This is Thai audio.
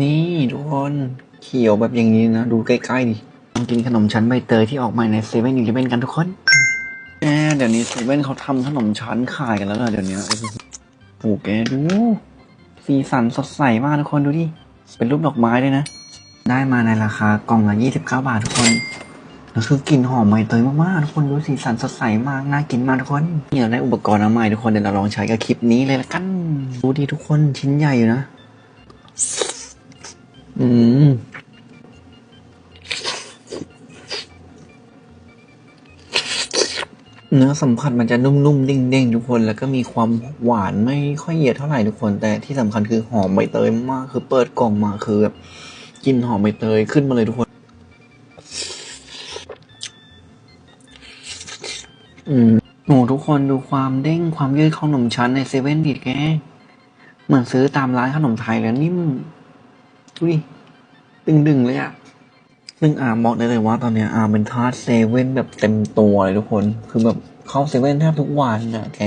นี่ทุกคนเขียวแบบอย่างนี้นะ ดูใกล้ๆดิลองกินขนมชั้นใบเตยที่ออกมาในเซเว่นอีเลเว่นกันทุกคนแกเดี๋ยวนี้เซเว่นเขาทำขนมชั้นขายกันแล้วเหรอเดี๋ยวนี้โอ้แกดู สีสันสดใสมากทุกคนดูดิ เป็นรูปดอกไม้ด้วยนะ ได้มาในราคากล่องละ29 บาททุกคนแล้วคือกลิ่นหอมใบเตยมากๆทุกคนดูสีสันสดใสมากน่ากินมากทุกคนนี่เราได้อุปกรณ์มาใหม่ทุกคนเดี๋ยวเราลองใช้กับคลิปนี้เลยละกัน ดูดิทุกคนชิ้นใหญ่อยู่นะ อืมเนื้อสัมผัสมันจะนุ่มๆเด้งๆทุกคน แล้วก็มีความหวานไม่ค่อยเยอะเท่าไหร่ทุกคน แต่ที่สำคัญคือหอมใบเตยมาก คือเปิดกล่องมาคือแบบกลินหอมใบเตยขึ้นมาเลยทุกคน อืมโอ้ทุกคนดูความเด้งความยืดของขนมชั้นในเซเว่นดิแกเหมือนซื้อตามร้านขนมไทยแล้วนิ่มดูดิ ดึงๆเลยอะซึ่งอาร์มบอกได้เลยว่าตอนเนี้ยอาร์มเป็นทาสเซเว่นแบบเต็มตัวเลยทุกคน คือแบบเข้าเซเว่นแทบทุกวันอะแก